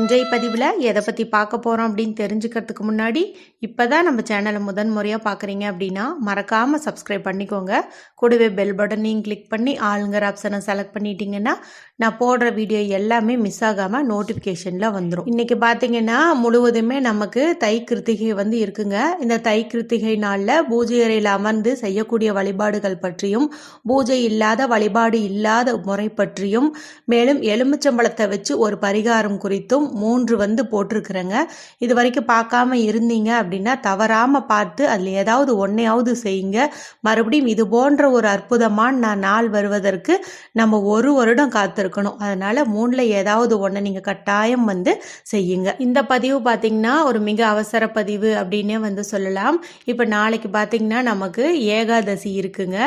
இன்றைய பதிவில் எதை பற்றி பார்க்க போகிறோம் அப்படின்னு தெரிஞ்சுக்கிறதுக்கு முன்னாடி இப்போ தான் நம்ம சேனலை முதன் முறையாக பார்க்குறீங்க அப்படின்னா மறக்காமல் சப்ஸ்கிரைப் பண்ணிக்கோங்க. கூடவே பெல் பட்டனையும் கிளிக் பண்ணி ஆளுங்கிற ஆப்ஷனை செலக்ட் பண்ணிட்டீங்கன்னா நான் போடுற வீடியோ எல்லாமே மிஸ் ஆகாமல் நோட்டிஃபிகேஷனில் வந்துடும் இன்றைக்கி பார்த்தீங்கன்னா முழுவதுமே நமக்கு தை கிருத்திகை வந்து இருக்குங்க. இந்த தை கிருத்திகை நாளில் பூஜை அறையில் அமர்ந்து செய்யக்கூடிய வழிபாடுகள் பற்றியும் பூஜை இல்லாத வழிபாடு இல்லாத முறை பற்றியும் மேலும் எலுமிச்சம்பழத்தை வச்சு ஒரு பரிகாரம் குறித்தும் மூன்று வந்து போட்டிருக்கிறேங்க. இது வரைக்கும் பார்க்காம இருந்தீங்க அப்படின்னா தவறாமல் பார்த்து அதில் ஏதாவது ஒன்றையாவது செய்யுங்க. மறுபடியும் இது போன்ற ஒரு அற்புதமான நான் நாள் வருவதற்கு நம்ம ஒரு வருடம் காத்திருக்கணும். அதனால் மூணில் ஏதாவது ஒன்று நீங்கள் கட்டாயம் வந்து செய்யுங்க. இந்த பதிவு பார்த்தீங்கன்னா ஒரு மிக அவசர பதிவு அப்படின்னே வந்து சொல்லலாம். இப்போ நாளைக்கு பார்த்தீங்கன்னா நமக்கு ஏகாதசி இருக்குங்க.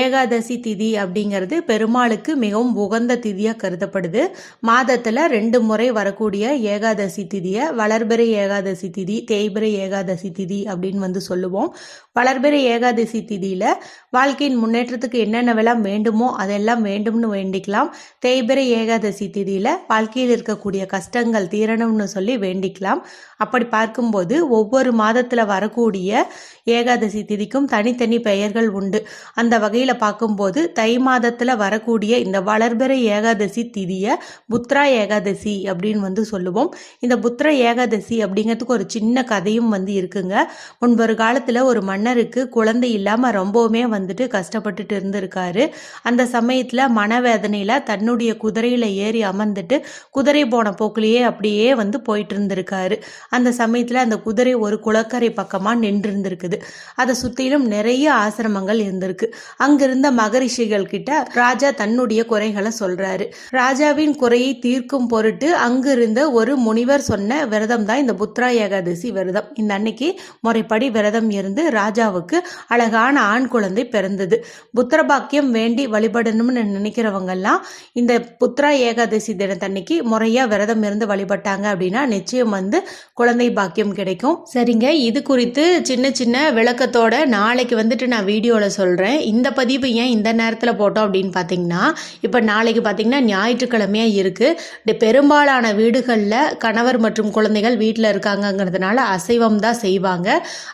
ஏகாதசி திதி அப்படிங்கிறது பெருமாளுக்கு மிகவும் உகந்த திதியாக கருதப்படுது. மாதத்தில் ரெண்டு முறை வரக்கூடிய ஏகாதசி திதியை வளர்பிறை ஏகாதசி திதி தேய்பிறை ஏகாதசி திதி அப்படின்னு வந்து சொல்லுவோம். வளர்பிறை ஏகாதசி திதியில் வாழ்க்கையின் முன்னேற்றத்துக்கு என்னென்னவெல்லாம் வேண்டுமோ அதெல்லாம் வேண்டும்னு வேண்டிக்கலாம். தேய்பிறை ஏகாதசி திதியில் வாழ்க்கையில் இருக்கக்கூடிய கஷ்டங்கள் தீரணும்னு சொல்லி வேண்டிக்கலாம். அப்படி பார்க்கும்போது ஒவ்வொரு மாதத்தில் வரக்கூடிய ஏகாதசி திதிக்கும் தனித்தனி பெயர்கள் உண்டு. அந்த வகையில் பார்க்கும்போது தை மாதத்தில் வரக்கூடிய இந்த வளர்பிறை ஏகாதசி திதியை புத்ரா ஏகாதசி அப்படின்னு வந்து சொல்லுவோம். இந்த புத்திர ஏகாதசி அப்படிங்கிறதுக்கு ஒரு சின்ன கதையும் வந்து இருக்குங்க. முன்பொரு காலத்தில் ஒரு மன்னருக்கு குழந்தை இல்லாமல் ரொம்பவுமே வந்துட்டு கஷ்டப்பட்டுட்டு இருந்திருக்காரு. அந்த சமயத்தில் மனவேதனையில் தன்னுடைய குதிரையில் ஏறி அமர்ந்துட்டு குதிரை போன போக்குலேயே அப்படியே வந்து போயிட்டு இருந்திருக்காரு. அந்த சமயத்தில் அந்த குதிரை ஒரு குளக்கரை பக்கமாக நின்று இருந்திருக்குது அதை சுற்றிலும் நிறைய ஆசிரமங்கள் இருந்திருக்கு. அங்கிருந்த மகரிஷிகள் கிட்ட ராஜா தன்னுடைய குறைகளை சொல்றாரு. ராஜாவின் குறையை தீர்க்கும் பொருட்டு அங்கிருந்த ஒரு முனிவர் சொன்ன விரதம் தான் இந்த புத்ரா ஏகாதசி விரதம். இந்த அன்னைக்கு முறைப்படி விரதம் இருந்து ராஜாவுக்கு அழகான ஆண் குழந்தை பிறந்தது. புத்திர பாக்கியம் வேண்டி வழிபடணும்னு நினைக்கிறவங்கெல்லாம் இந்த புத்ரா ஏகாதசி தினத்தன்னைக்கு முறையாக விரதம் இருந்து வழிபட்டாங்க அப்படின்னா நிச்சயம் வந்து குழந்தை பாக்கியம் கிடைக்கும். சரிங்க இது குறித்து சின்ன சின்ன விளக்கத்தோட நாளைக்கு வந்துட்டு நான் வீடியோவில் சொல்கிறேன் இந்த பதிவு ஏன் இந்த நேரத்தில் போட்டோம் அப்படின்னு பார்த்தீங்கன்னா இப்போ நாளைக்கு பார்த்தீங்கன்னா ஞாயிற்றுக்கிழமையாக இருக்குது பெரும்பாலான வீடுகளில் கணவர் மற்றும் குழந்தைகள் வீட்டில் இருக்காங்கங்கிறதுனால அசைவம் தான் செய்வாங்க.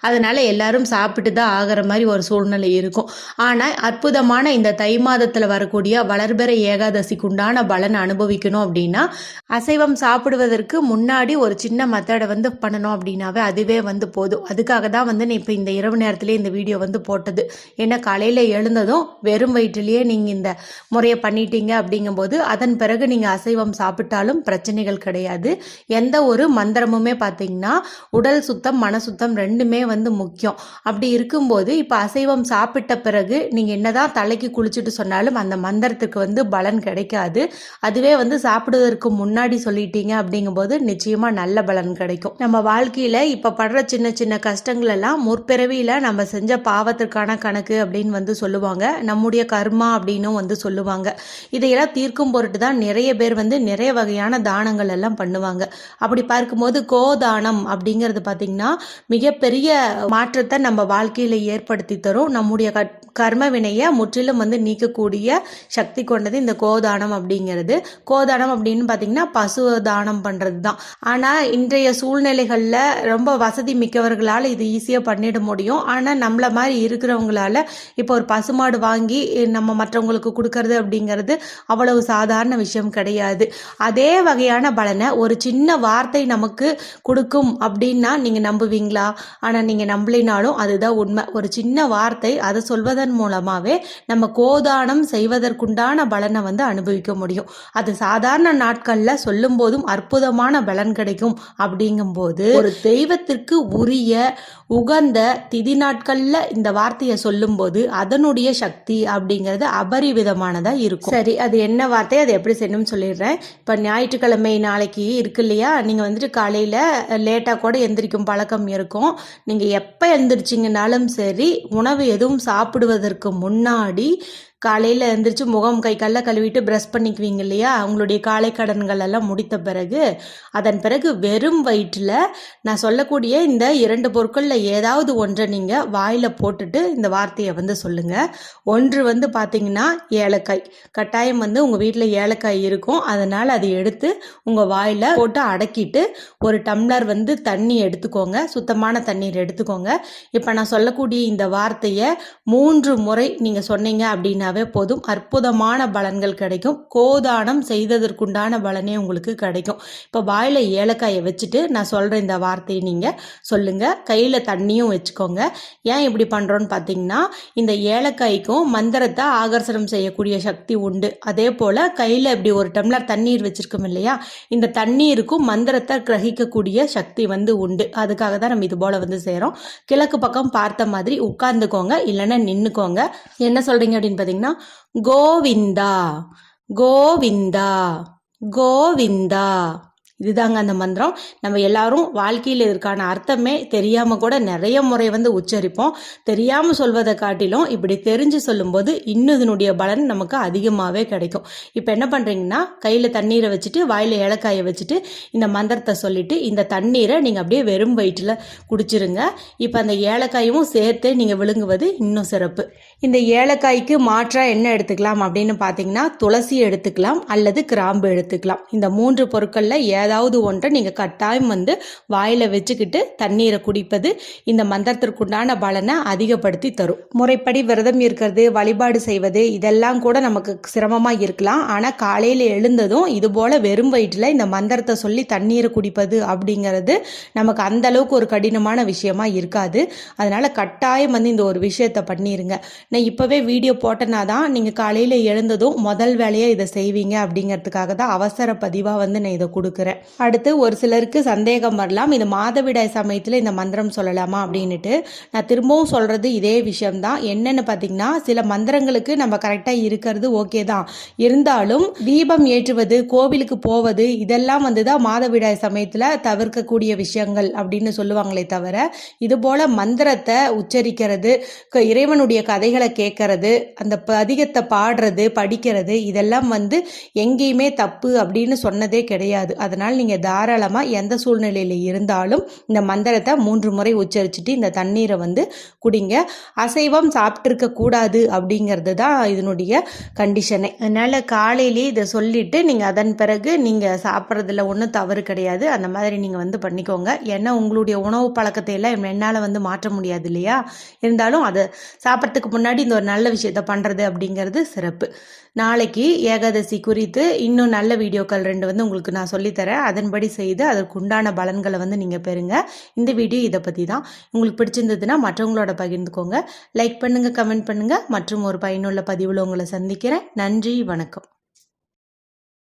அதனால் எல்லாரும் சாப்பிட்டு தான் ஆகிற மாதிரி ஒரு சூழ்நிலை இருக்கும். ஆனால் அற்புதமான இந்த தை மாதத்தில் வரக்கூடிய வளர்பிறை ஏகாதசிக்கு உண்டான பலனை அனுபவிக்கணும் அப்படின்னா அசைவம் சாப்பிடுவதற்கு முன்னாடி ஒரு சின்ன மெத்தடை வந்து பண்ணணும் அப்படின்னாவே அதுவே வந்து போதும். அதுக்காக தான் வந்து நான் இப்போ இந்த இரவு நேரத்திலே இந்த வீடியோ வந்து போட்டது. ஏன்னா காலையில் எழுந்ததும் வெறும் வயிற்றுலேயே நீங்கள் இந்த முறையை பண்ணிட்டீங்க அப்படிங்கும்போது அதன் பிறகு நீங்கள் அசைவம் சாப்பிட்டாலும் பிரச்சனைகள் கிடையாது கிடையாது. எந்த ஒரு மந்திரமுமே பார்த்தீங்கன்னா உடல் சுத்தம் மன சுத்தம் ரெண்டுமே வந்து முக்கியம். அப்படி இருக்கும்போது இப்போ அசைவம் சாப்பிட்ட பிறகு நீங்கள் என்னதான் தலைக்கு குளிச்சுட்டு சொன்னாலும் அந்த மந்திரத்துக்கு வந்து பலன் கிடைக்காது. அதுவே வந்து சாப்பிடுவதற்கு முன்னாடி சொல்லிட்டீங்க அப்படிங்கும்போது நிச்சயமாக நல்ல பலன் கிடைக்கும். நம்ம வாழ்க்கையில் இப்போ படுற சின்ன சின்ன கஷ்டங்கள் எல்லாம் முற்பிறவியில் நம்ம செஞ்ச பாவத்திற்கான கணக்கு அப்படின்னு வந்து சொல்லுவாங்க. நம்முடைய கர்மா அப்படின்னும் வந்து சொல்லுவாங்க. இதையெல்லாம் தீர்க்கும் பொருட்டு தான் நிறைய பேர் வந்து நிறைய வகையான தானங்கள் எல்லாம் பண்ணுவாங்க. அப்படி பார்க்கும்போது கோதானம் அப்படிங்கிறது பார்த்திங்கன்னா மிகப்பெரிய மாற்றத்தை நம்ம வாழ்க்கையில் ஏற்படுத்தி தரும். நம்முடைய கட் கர்ம வினையை முற்றிலும் வந்து நீக்கக்கூடிய சக்தி கொண்டது இந்த கோதானம் அப்படிங்கிறது. கோதானம் அப்படின்னு பார்த்தீங்கன்னா பசு தானம் பண்ணுறது தான் ஆனால் இன்றைய சூழ்நிலைகளில் ரொம்ப வசதி மிக்கவர்களால் இது ஈஸியாக பண்ணிட முடியும். ஆனால் நம்மள மாதிரி இருக்கிறவங்களால இப்போ ஒரு பசுமாடு வாங்கி நம்ம மற்றவங்களுக்கு கொடுக்கறது அப்படிங்கிறது அவ்வளவு சாதாரண விஷயம் கிடையாது. அதே வகையான பல பலனை ஒரு சின்ன வார்த்தை நமக்கு கொடுக்கும் அப்படின்னா நீங்கள் நம்புவீங்களா? ஆனால் நீங்கள் நம்பலினாலும் அதுதான் உண்மை. ஒரு சின்ன வார்த்தை அதை சொல்வதன் மூலமாகவே நம்ம கோதானம் செய்வதற்குண்டான பலனை வந்து அனுபவிக்க முடியும். அது சாதாரண நாட்களில் சொல்லும் போதும் அற்புதமான பலன் கிடைக்கும் அப்படிங்கும்போது ஒரு தெய்வத்திற்கு உரிய உகந்த திதி நாட்களில் இந்த வார்த்தையை சொல்லும்போது அதனுடைய சக்தி அப்படிங்கிறது அபரிவிதமானதாக இருக்கும். சரி அது என்ன வார்த்தை? அதை எப்படி செய்யணும்னு சொல்லிடுறேன். இப்போ ஞாயிற்றுக்கிழமை நாளைக்கு இருக்கு இல்லையா? நீங்கள் வந்துட்டு காலையில் லேட்டாக கூட எந்திரிக்கும் பழக்கம் இருக்கும். நீங்கள் எப்போ எந்திரிச்சிங்கனாலும் சரி உணவு எதுவும் சாப்பிடுவதற்கு முன்னாடி காலையில் எழுந்திரிச்சு முகம் கை கல்ல கழுவிட்டு ப்ரஷ் பண்ணிக்குவீங்க இல்லையா? உங்களுடைய காலை கடன்கள் எல்லாம் முடித்த பிறகு அதன் பிறகு வெறும் வயிற்றில் நான் சொல்லக்கூடிய இந்த இரண்டு பொருட்களில் ஏதாவது ஒன்றை நீங்கள் வாயில் போட்டுட்டு இந்த வார்த்தையை வந்து சொல்லுங்கள் ஒன்று வந்து பார்த்தீங்கன்னா ஏலக்காய். கட்டாயம் வந்து உங்கள் வீட்டில் ஏலக்காய் இருக்கும். அதனால் அதை எடுத்து உங்கள் வாயில் போட்டு அடக்கிட்டு ஒரு டம்ளர் வந்து தண்ணி எடுத்துக்கோங்க. சுத்தமான தண்ணீர் எடுத்துக்கோங்க. இப்போ நான் சொல்லக்கூடிய இந்த வார்த்தையை மூன்று முறை நீங்கள் சொன்னீங்க அப்படின்னா அப்படின்னாவே போதும். அற்புதமான பலன்கள் கிடைக்கும். கோதானம் செய்ததற்குண்டான பலனே உங்களுக்கு கிடைக்கும். இப்போ வாயில் ஏலக்காயை வச்சுட்டு நான் சொல்கிற இந்த வார்த்தையை நீங்கள் சொல்லுங்கள் கையில் தண்ணியும் வச்சுக்கோங்க. ஏன் இப்படி பண்ணுறோன்னு பார்த்தீங்கன்னா இந்த ஏலக்காய்க்கும் மந்திரத்தை ஆகர்ஷணம் செய்யக்கூடிய சக்தி உண்டு. அதே போல் கையில் இப்படி ஒரு டம்ளர் தண்ணீர் வச்சுருக்கோம் இல்லையா? இந்த தண்ணீருக்கும் மந்திரத்தை கிரகிக்கக்கூடிய சக்தி வந்து உண்டு. அதுக்காக தான் நம்ம இது போல் வந்து செய்கிறோம் கிழக்கு பக்கம் பார்த்த மாதிரி உட்கார்ந்துக்கோங்க. இல்லைன்னா நின்றுக்கோங்க என்ன சொல்கிறீங்க அப்படின்னு பார்த்தீங்கன்னா கோவிந்தா கோவிந்தா கோவிந்தா இதுதாங்க அந்த மந்திரம். நம்ம எல்லாரும் வாழ்க்கையில் இதற்கான அர்த்தமே தெரியாமல் கூட நிறைய முறை வந்து உச்சரிப்போம். தெரியாமல் சொல்வதை காட்டிலும் இப்படி தெரிஞ்சு சொல்லும்போது இன்னும் இதனுடைய பலன் நமக்கு அதிகமாகவே கிடைக்கும். இப்போ என்ன பண்ணுறீங்கன்னா கையில் தண்ணீரை வச்சுட்டு வாயில் ஏலக்காயை வச்சுட்டு இந்த மந்திரத்தை சொல்லிட்டு இந்த தண்ணீரை நீங்கள் அப்படியே வெறும் வயிற்றில் குடிச்சிருங்க. இப்போ அந்த ஏலக்காயும் சேர்த்து நீங்கள் விழுங்குவது இன்னும் சிறப்பு. இந்த ஏலக்காய்க்கு மாற்றாக என்ன எடுத்துக்கலாம் அப்படின்னு பார்த்தீங்கன்னா துளசி எடுத்துக்கலாம் அல்லது கிராம்பு எடுத்துக்கலாம். இந்த மூன்று பொருட்களில் ஏதாவது ஒன்றை நீங்கள் கட்டாயம் வந்து வாயில் வச்சுக்கிட்டு தண்ணீரை குடிப்பது இந்த மந்திரத்திற்குண்டான பலனை அதிகப்படுத்தி தரும். முறைப்படி விரதம் இருக்கிறது வழிபாடு செய்வது இதெல்லாம் கூட நமக்கு சிரமமாக இருக்கலாம். ஆனால் காலையில் எழுந்ததும் இது போல் வெறும் வயிற்றில் இந்த மந்திரத்தை சொல்லி தண்ணீரை குடிப்பது அப்படிங்கிறது நமக்கு அந்த அளவுக்கு ஒரு கடினமான விஷயமா இருக்காது. அதனால கட்டாயம் வந்து இந்த ஒரு விஷயத்தை பண்ணிருங்க. நான் இப்போவே வீடியோ போட்டேன்னா தான் நீங்கள் காலையில் எழுந்ததும் முதல் வேலையாக இதை செய்வீங்க அப்படிங்கிறதுக்காக தான் அவசர பதிவாக வந்து நான் இதை கொடுக்குறேன். அடுத்து ஒரு சிலருக்கு சந்தேகம் வரலாம். இது மாதவிடாய் சமயத்தில் இந்த மந்திரம் சொல்லலாமா அப்படின்னுட்டு நான் திரும்பவும் சொல்கிறது இதே விஷயம்தான். என்னென்னு பார்த்தீங்கன்னா சில மந்திரங்களுக்கு நம்ம கரெக்டாக இருக்கிறது ஓகே தான். இருந்தாலும் தீபம் ஏற்றுவது கோவிலுக்கு போவது இதெல்லாம் வந்து தான் மாதவிடாய் சமயத்தில் தவிர்க்கக்கூடிய விஷயங்கள் அப்படின்னு சொல்லுவாங்களே தவிர இது போல் மந்திரத்தை உச்சரிக்கிறது க- இறைவனுடைய கதைகளை கேட்கறது அந்த பதிகத்தை பாடுறது படிக்கிறது இதெல்லாம் வந்து எங்கேயுமே தப்பு அப்படின்னு சொன்னதே கிடையாது. அதனால் அதனால் நீங்கள் தாராளமாக எந்த சூழ்நிலையில் இருந்தாலும் இந்த மந்திரத்தை மூன்று முறை உச்சரிச்சுட்டு இந்த தண்ணீரை வந்து குடிங்க. அசைவம் சாப்பிட்ருக்க கூடாது அப்படிங்கிறது தான் இதனுடைய கண்டிஷனே அதனால் காலையிலேயே இதை சொல்லிவிட்டு நீங்கள் அதன் பிறகு நீங்கள் சாப்பிட்றதுல ஒன்றும் தவறு கிடையாது. அந்த மாதிரி நீங்கள் வந்து பண்ணிக்கோங்க. ஏன்னா உங்களுடைய உணவு பழக்கத்தை எல்லாம் என்னால் வந்து மாற்ற முடியாது இல்லையா? இருந்தாலும் அதை சாப்பிட்றதுக்கு முன்னாடி இந்த ஒரு நல்ல விஷயத்த பண்ணுறது அப்படிங்கிறது சிறப்பு. நாளைக்கு ஏகாதசி குறித்து இன்னும் நல்ல வீடியோக்கள் ரெண்டு வந்து உங்களுக்கு நான் சொல்லித்தரேன் அதன்படி செய்து அதற்கு உண்டான பலன்களை வந்து நீங்கள் பெறுங்க. இந்த வீடியோ இதை பற்றி தான். உங்களுக்கு பிடிச்சிருந்ததுன்னா மற்றவங்களோட பகிர்ந்துக்கோங்க. லைக் பண்ணுங்கள் கமெண்ட் பண்ணுங்கள் மற்றும் ஒரு பயனுள்ள பதிவில் உங்களை சந்திக்கிறேன். நன்றி வணக்கம்.